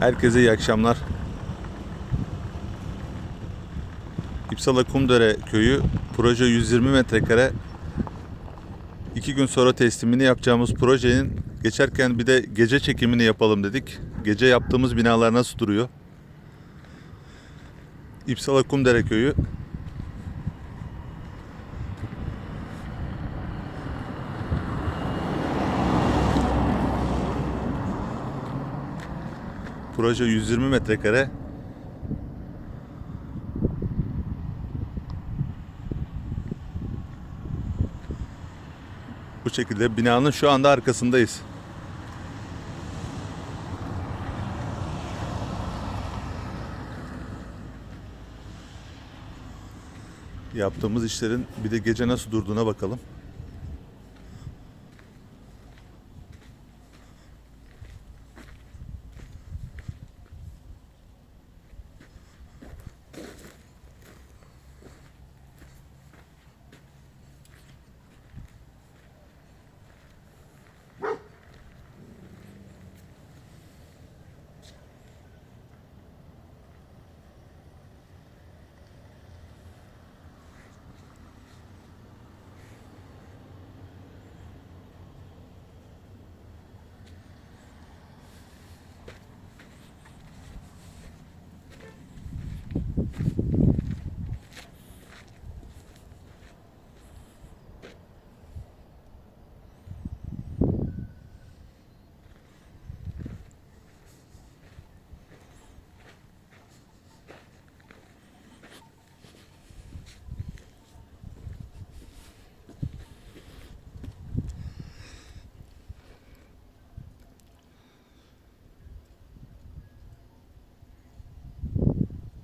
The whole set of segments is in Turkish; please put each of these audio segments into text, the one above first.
Herkese iyi akşamlar. İpsala Kumdere köyü proje 120 metrekare. İki gün sonra teslimini yapacağımız projenin geçerken bir de gece çekimini yapalım dedik. Gece yaptığımız binalar nasıl duruyor? İpsala Kumdere köyü. Proje 120 metrekare. Bu şekilde binanın şu anda arkasındayız. Yaptığımız işlerin bir de gece nasıl durduğuna bakalım.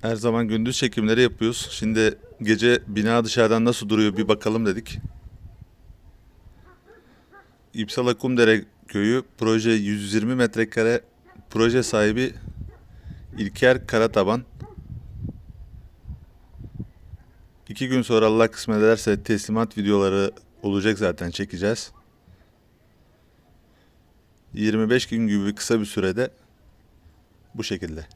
Her zaman gündüz çekimleri yapıyoruz. Şimdi gece bina dışarıdan nasıl duruyor bir bakalım dedik. İpsala Kumdere köyü proje 120 metrekare proje sahibi İlker Karataban. İki gün sonra Allah kısmet ederse teslimat videoları olacak zaten çekeceğiz. 25 gün gibi kısa bir sürede bu şekilde.